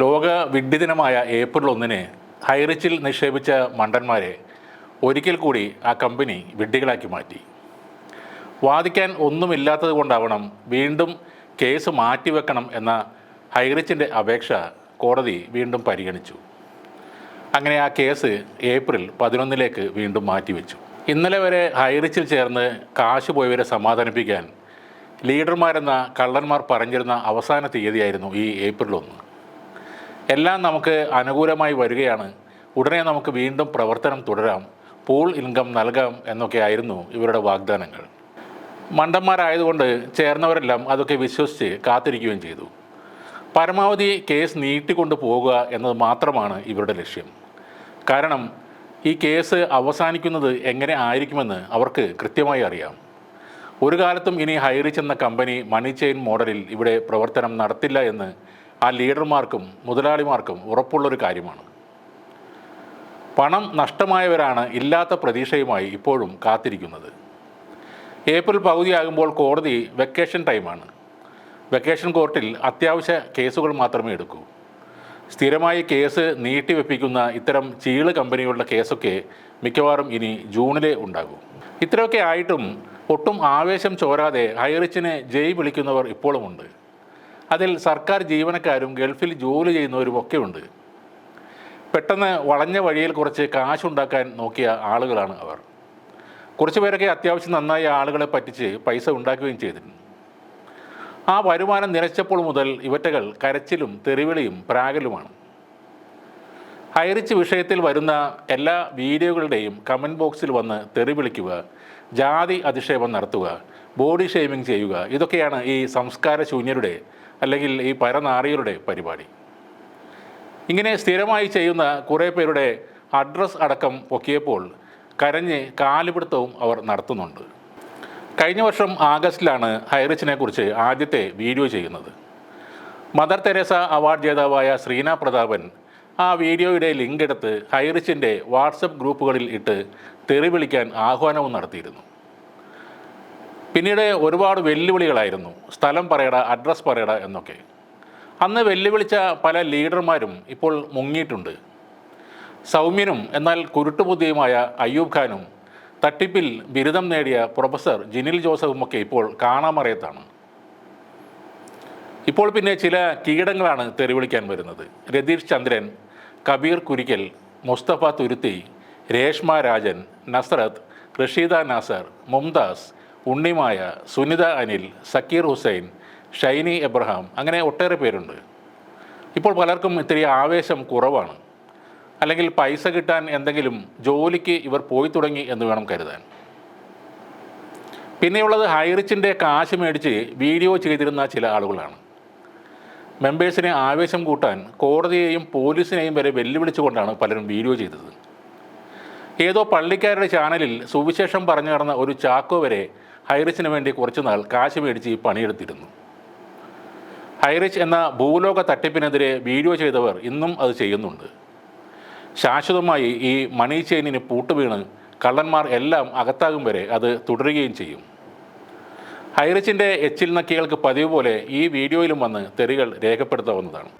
ലോക വിഡ്ഢിദിനമായ ഏപ്രിൽ ഒന്നിന് ഹൈറിച്ചിൽ നിക്ഷേപിച്ച മണ്ടന്മാരെ ഒരിക്കൽ കൂടി ആ കമ്പനി വിഡ്ഢികളാക്കി മാറ്റി. വാദിക്കാൻ ഒന്നുമില്ലാത്തത് കൊണ്ടാവണം വീണ്ടും കേസ് മാറ്റിവെക്കണം എന്ന ഹൈറിച്ചിന്റെ അപേക്ഷ കോടതി വീണ്ടും പരിഗണിച്ചു. അങ്ങനെ ആ കേസ് ഏപ്രിൽ പതിനൊന്നിലേക്ക് വീണ്ടും മാറ്റിവെച്ചു. ഇന്നലെ വരെ ഹൈറിച്ചിൽ ചേർന്ന് കാശ് പോയവരെ സമാധാനിപ്പിക്കാൻ ലീഡർമാരെന്ന കള്ളന്മാർ പറഞ്ഞിരുന്ന അവസാന തീയതിയായിരുന്നു ഈ ഏപ്രിൽ ഒന്ന്. എല്ലാം നമുക്ക് അനുകൂലമായി വരികയാണ്. ഉടനെ നമുക്ക് വീണ്ടും പ്രവർത്തനം തുടരാം. പൂൾ ഇൻകം നൽകാം എന്നൊക്കെയായിരുന്നു ഇവരുടെ വാഗ്ദാനങ്ങൾ. മണ്ടന്മാരായതുകൊണ്ട് ചേർന്നവരെല്ലാം അതൊക്കെ വിശ്വസിച്ച് കാത്തിരിക്കുകയും ചെയ്തു. പരമാവധി കേസ് നീട്ടിക്കൊണ്ടു പോകുക എന്നത് മാത്രമാണ് ഇവരുടെ ലക്ഷ്യം. കാരണം ഈ കേസ് അവസാനിക്കുന്നത് എങ്ങനെ ആയിരിക്കുമെന്ന് അവർക്ക് കൃത്യമായി അറിയാം. ഒരു കാലത്തും ഇനി ഹൈറിച്ച് എന്ന കമ്പനി മണി ചെയിൻ മോഡലിൽ ഇവിടെ പ്രവർത്തനം നടത്തില്ല എന്ന് ആ ലീഡർമാർക്കും മുതലാളിമാർക്കും ഉറപ്പുള്ളൊരു കാര്യമാണ്. പണം നഷ്ടമായവരാണ് ഇല്ലാത്ത പ്രതീക്ഷയുമായി ഇപ്പോഴും കാത്തിരിക്കുന്നത്. ഏപ്രിൽ പകുതിയാകുമ്പോൾ കോടതി വെക്കേഷൻ ടൈമാണ്. വെക്കേഷൻ കോർട്ടിൽ അത്യാവശ്യ കേസുകൾ മാത്രമേ എടുക്കൂ. സ്ഥിരമായി കേസ് നീട്ടിവെപ്പിക്കുന്ന ഇത്തരം ചീൾ കമ്പനികളുടെ കേസൊക്കെ മിക്കവാറും ഇനി ജൂണിലേ ഉണ്ടാകൂ. ഇത്രയൊക്കെ ആയിട്ടും ഒട്ടും ആവേശം ചോരാതെ ഹൈറിച്ചിനെ ജയ് വിളിക്കുന്നവർ ഇപ്പോഴുമുണ്ട്. അതിൽ സർക്കാർ ജീവനക്കാരും ഗൾഫിൽ ജോലി ചെയ്യുന്നവരും ഒക്കെ ഉണ്ട്. പെട്ടെന്ന് വളഞ്ഞ വഴിയിൽ കുറച്ച് കാശുണ്ടാക്കാൻ നോക്കിയ ആളുകളാണ് അവർ. കുറച്ച് പേരൊക്കെ അത്യാവശ്യം നന്നായി ആളുകളെ പറ്റിച്ച് പൈസ ഉണ്ടാക്കുകയും ചെയ്തിരുന്നു. ആ വരുമാനം നിലച്ചപ്പോൾ മുതൽ ഇവറ്റകൾ കരച്ചിലും തെറിവിളിയും പ്രാഗലുമാണ് ഹൈറിച്ച് വിഷയത്തിൽ വരുന്ന എല്ലാ വീഡിയോകളുടെയും കമന്റ് ബോക്സിൽ വന്ന് തെറി വിളിക്കുക ജാതി അധിക്ഷേപം നടത്തുക ബോഡി ഷേമിംഗ് ചെയ്യുക ഇതൊക്കെയാണ് ഈ സംസ്കാര ശൂന്യരുടെ അല്ലെങ്കിൽ ഈ പരനാറികളുടെ പരിപാടി. ഇങ്ങനെ സ്ഥിരമായി ചെയ്യുന്ന കുറേ പേരുടെ അഡ്രസ് അടക്കം പൊക്കിയപ്പോൾ കരഞ്ഞ് കാലുപിടുത്തവും അവർ നടത്തുന്നുണ്ട്. കഴിഞ്ഞ വർഷം ആഗസ്റ്റിലാണ് ഹൈറിച്ചിനെ കുറിച്ച് ആദ്യത്തെ വീഡിയോ ചെയ്യുന്നത്. മദർ തെരേസ അവാർഡ് ജേതാവായ ശ്രീന പ്രതാപൻ ആ വീഡിയോയുടെ ലിങ്ക് എടുത്ത് ഹൈറിച്ചിന്റെ വാട്സപ്പ് ഗ്രൂപ്പുകളിൽ ഇട്ട് തെറി വിളിക്കാൻ ആഹ്വാനവും നടത്തിയിരുന്നു. പിന്നീട് ഒരുപാട് വെല്ലുവിളികളായിരുന്നു. സ്ഥലം പറയട അഡ്രസ്സ് പറയട എന്നൊക്കെ. അന്ന് വെല്ലുവിളിച്ച പല ലീഡർമാരും ഇപ്പോൾ മുങ്ങിയിട്ടുണ്ട്. സൗമ്യനും എന്നാൽ കുരുട്ടുബുദ്ധിയുമായ അയ്യൂബ് ഖാനും തട്ടിപ്പിൽ ബിരുദം നേടിയ പ്രൊഫസർ ജിനിൽ ജോസഫുമൊക്കെ ഇപ്പോൾ കാണാമറയത്താണ്. ഇപ്പോൾ പിന്നെ ചില കീടങ്ങളാണ് തെറിവിളിക്കാൻ വരുന്നത്. രതീഷ് ചന്ദ്രൻ കബീർ കുരിക്കൽ മുസ്തഫ തുരുത്തി രേഷ്മ രാജൻ നസ്രത്ത് റഷീദ നാസർ മുംതാസ് ഉണ്ണിമായ സുനിത അനിൽ സക്കീർ ഹുസൈൻ ഷൈനി എബ്രഹാം അങ്ങനെ ഒട്ടേറെ പേരുണ്ട്. ഇപ്പോൾ പലർക്കും ഇത്തിരി ആവേശം കുറവാണ്. അല്ലെങ്കിൽ പൈസ കിട്ടാൻ എന്തെങ്കിലും ജോലിക്ക് ഇവർ പോയി തുടങ്ങി എന്ന് വേണം കരുതാൻ. പിന്നെയുള്ളത് ഹൈറിച്ചിന്റെ കാശ് മേടിച്ച് വീഡിയോ ചെയ്തിരുന്ന ചില ആളുകളാണ്. മെമ്പേഴ്സിനെ ആവേശം കൂട്ടാൻ കോടതിയെയും പോലീസിനെയും വരെ വെല്ലുവിളിച്ചുകൊണ്ടാണ് പലരും വീഡിയോ ചെയ്തത്. ഏതോ പള്ളിക്കാരുടെ ചാനലിൽ സുവിശേഷം പറഞ്ഞു നടന്ന ഒരു ചാക്കോ വരെ ഹൈറിച്ചിന് വേണ്ടി കുറച്ചുനാൾ കാശ് മേടിച്ച് ഈ പണിയെടുത്തിരുന്നു. ഹൈറിച്ച് എന്ന ഭൂലോക തട്ടിപ്പിനെതിരെ വീഡിയോ ചെയ്തവർ ഇന്നും അത് ചെയ്യുന്നുണ്ട്. ശാശ്വതമായി ഈ മണി ചെയിനിന് പൂട്ടുവീണ് കള്ളന്മാർ എല്ലാം അകത്താകും വരെ അത് തുടരുകയും ചെയ്യും. ഹൈറിച്ചിന്റെ എച്ചിൽ നക്കികൾക്ക് പതിവ് പോലെ ഈ വീഡിയോയിലും വന്ന് തെറികൾ രേഖപ്പെടുത്താവുന്നതാണ്.